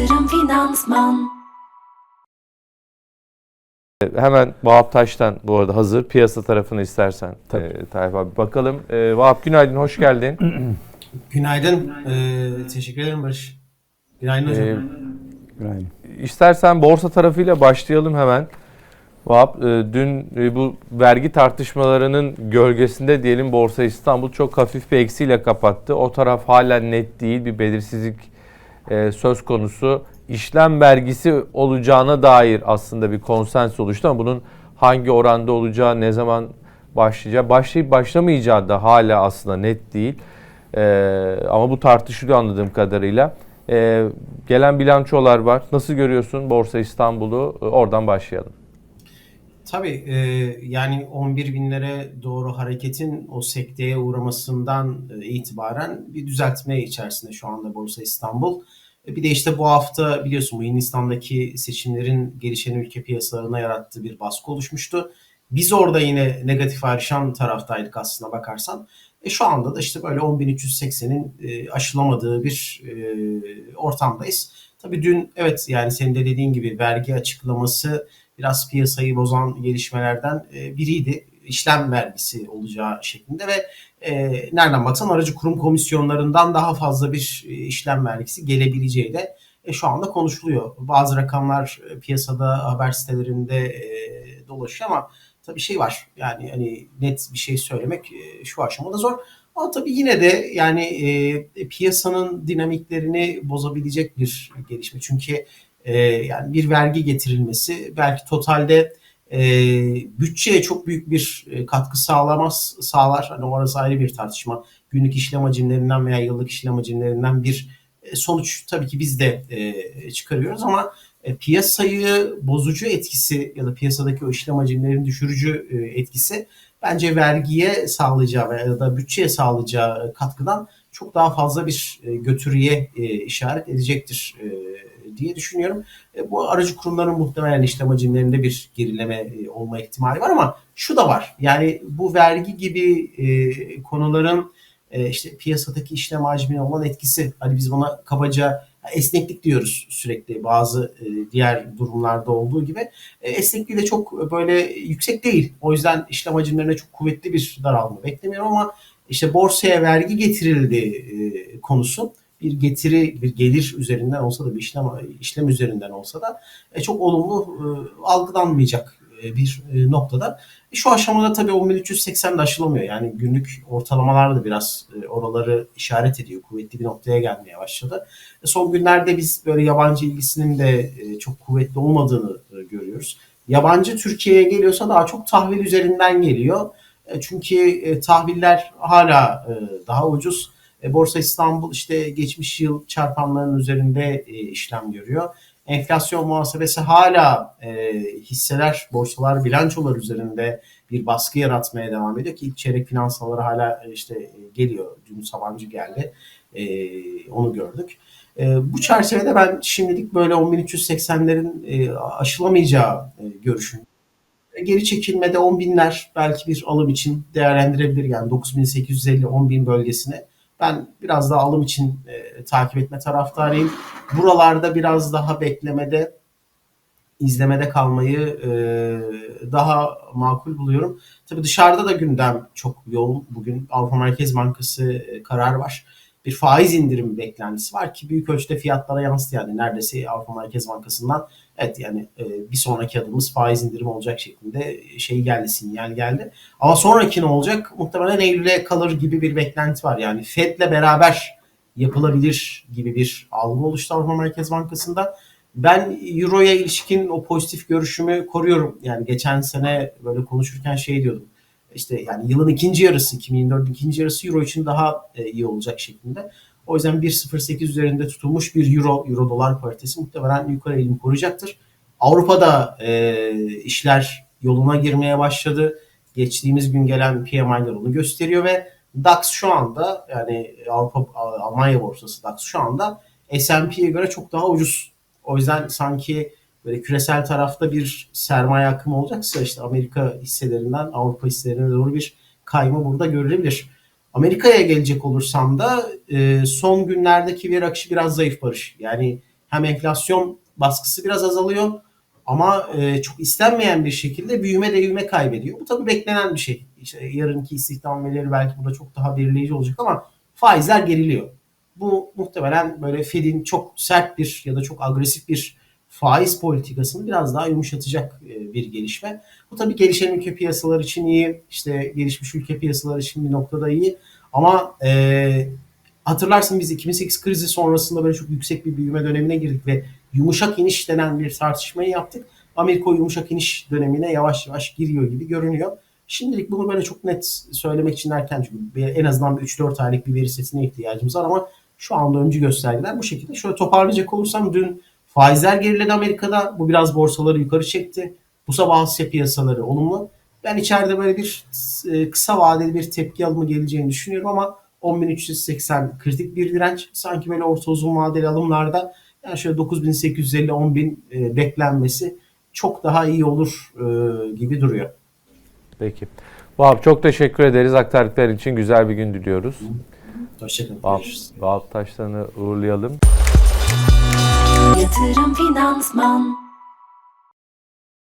Yatırım Finansman Hemen Vahap Taş'tan bu arada hazır piyasa tarafını istersen Tabii. e, Tayyip abi bakalım. E, Vahap günaydın hoş geldin. Günaydın. Ee, teşekkür ederim Barış. Günaydın hocam. E, Günaydın. İstersen borsa tarafıyla başlayalım hemen. Vahap e, dün e, bu vergi tartışmalarının gölgesinde diyelim Borsa İstanbul çok hafif bir eksiyle kapattı. O taraf hala net değil bir belirsizlik e, söz konusu. İşlem vergisi olacağına dair aslında bir konsens oluştu ama bunun hangi oranda olacağı, ne zaman başlayacağı, başlayıp başlamayacağı da hala aslında net değil. E, ama bu tartışılıyor anladığım kadarıyla. E, gelen bilançolar var. Nasıl görüyorsun Borsa İstanbul'u? E, oradan başlayalım. Tabii e, yani 11 binlere doğru hareketin o sekteye uğramasından e, itibaren bir düzeltme içerisinde şu anda Borsa İstanbul. E, bir de işte bu hafta biliyorsun bu Hindistan'daki seçimlerin gelişen ülke piyasalarına yarattığı bir baskı oluşmuştu. Biz orada yine negatif ayrışan taraftaydık aslına bakarsan. E şu anda da işte böyle 10.380'in e, aşılamadığı bir e, ortamdayız. Tabii dün evet yani senin de dediğin gibi vergi açıklaması biraz piyasayı bozan gelişmelerden e, biriydi. İşlem vergisi olacağı şeklinde ve e, nereden baksan aracı kurum komisyonlarından daha fazla bir e, işlem vergisi gelebileceği de şu anda konuşuluyor. Bazı rakamlar piyasada haber sitelerinde dolaşıyor ama tabii şey var yani hani net bir şey söylemek şu aşamada zor. Ama tabii yine de yani e, piyasanın dinamiklerini bozabilecek bir gelişme. Çünkü e, yani bir vergi getirilmesi belki totalde e, bütçeye çok büyük bir e, katkı sağlamaz sağlar. Hani orası ayrı bir tartışma. Günlük işlem hacimlerinden veya yıllık işlem hacimlerinden bir e, sonuç tabii ki biz de e, çıkarıyoruz ama e, piyasayı bozucu etkisi ya da piyasadaki o işlem hacimlerini düşürücü e, etkisi bence vergiye sağlayacağı veya da bütçeye sağlayacağı katkıdan çok daha fazla bir e, götürüye e, işaret edecektir e, diye düşünüyorum. E, bu aracı kurumların muhtemelen işlem hacimlerinde bir gerileme e, olma ihtimali var ama şu da var. Yani bu vergi gibi e, konuların işte piyasadaki işlem hacmine olan etkisi hani biz buna kabaca esneklik diyoruz sürekli bazı diğer durumlarda olduğu gibi. Esnekliği de çok böyle yüksek değil. O yüzden işlem hacimlerine çok kuvvetli bir daralma beklemiyorum ama işte borsaya vergi getirildi konusu bir getiri, bir gelir üzerinden olsa da bir işlem işlem üzerinden olsa da e, çok olumlu e, algılanmayacak e, bir e, noktada. E, şu aşamada tabii 10.380 de aşılamıyor. Yani günlük ortalamalar da biraz e, oraları işaret ediyor. Kuvvetli bir noktaya gelmeye başladı. E, son günlerde biz böyle yabancı ilgisinin de e, çok kuvvetli olmadığını e, görüyoruz. Yabancı Türkiye'ye geliyorsa daha çok tahvil üzerinden geliyor. E, çünkü e, tahviller hala e, daha ucuz. E, Borsa İstanbul işte geçmiş yıl çarpanlarının üzerinde e, işlem görüyor. Enflasyon muhasebesi hala e, hisseler, borsalar, bilançolar üzerinde bir baskı yaratmaya devam ediyor ki ilk çeyrek finansalları hala işte geliyor. Dün Sabancı geldi. Onu gördük. Bu çerçevede ben şimdilik böyle 10.380'lerin e, aşılamayacağı görüşüm. Geri çekilmede 10 binler belki bir alım için değerlendirebilir. Yani 9850-10 bin bölgesine. Ben biraz daha alım için e, takip etme taraftarıyım. Buralarda biraz daha beklemede, izlemede kalmayı e, daha makul buluyorum. Tabii dışarıda da gündem çok yoğun. Bugün Avrupa Merkez Bankası e, karar var. Bir faiz indirimi beklentisi var ki büyük ölçüde fiyatlara yansıtı yani neredeyse Avrupa Merkez Bankası'ndan evet yani e, bir sonraki adımımız faiz indirimi olacak şeklinde şey geldi sinyal geldi. Ama sonraki ne olacak? Muhtemelen Eylül'e kalır gibi bir beklenti var. Yani Fed'le beraber yapılabilir gibi bir algı oluştu Avrupa Merkez Bankası'nda. Ben Euro'ya ilişkin o pozitif görüşümü koruyorum. Yani geçen sene böyle konuşurken şey diyordum. İşte yani yılın ikinci yarısı, 2024 ikinci yarısı Euro için daha e, iyi olacak şeklinde. O yüzden 1.08 üzerinde tutulmuş bir Euro, Euro dolar paritesi muhtemelen yukarı eğilim koruyacaktır. Avrupa'da e, işler yoluna girmeye başladı. Geçtiğimiz gün gelen PMI'ler onu gösteriyor ve DAX şu anda yani Avrupa Almanya borsası DAX şu anda S&P'ye göre çok daha ucuz. O yüzden sanki böyle küresel tarafta bir sermaye akımı olacaksa işte Amerika hisselerinden Avrupa hisselerine doğru bir kayma burada görülebilir. Amerika'ya gelecek olursam da e, son günlerdeki bir akışı biraz zayıf barış. Yani hem enflasyon baskısı biraz azalıyor ama e, çok istenmeyen bir şekilde büyüme de ivme kaybediyor. Bu tabii beklenen bir şey. İşte yarınki istihdam verileri belki burada çok daha belirleyici olacak ama faizler geriliyor. Bu muhtemelen böyle Fed'in çok sert bir ya da çok agresif bir faiz politikasını biraz daha yumuşatacak e, bir gelişme. Bu tabii gelişen ülke piyasalar için iyi, işte gelişmiş ülke piyasalar için bir noktada iyi. Ama e, hatırlarsın biz 2008 krizi sonrasında böyle çok yüksek bir büyüme dönemine girdik ve yumuşak iniş denen bir tartışmayı yaptık. Amerika yumuşak iniş dönemine yavaş yavaş giriyor gibi görünüyor. Şimdilik bunu böyle çok net söylemek için erken çünkü en azından bir 3-4 aylık bir veri setine ihtiyacımız var ama şu anda öncü göstergeler bu şekilde. Şöyle toparlayacak olursam dün faizler geriledi Amerika'da. Bu biraz borsaları yukarı çekti. Bu sabah Asya piyasaları olumlu. Ben içeride böyle bir e, kısa vadeli bir tepki alımı geleceğini düşünüyorum ama 10.380 kritik bir direnç. Sanki böyle orta uzun vadeli alımlarda yani şöyle 9.850-10.000 e, beklenmesi çok daha iyi olur e, gibi duruyor. Peki. Vahap çok teşekkür ederiz. Aktardıkların için güzel bir gün diliyoruz. Hoşçakalın. Vahap. Vahap Taştan'ı uğurlayalım. Yatırım Finansman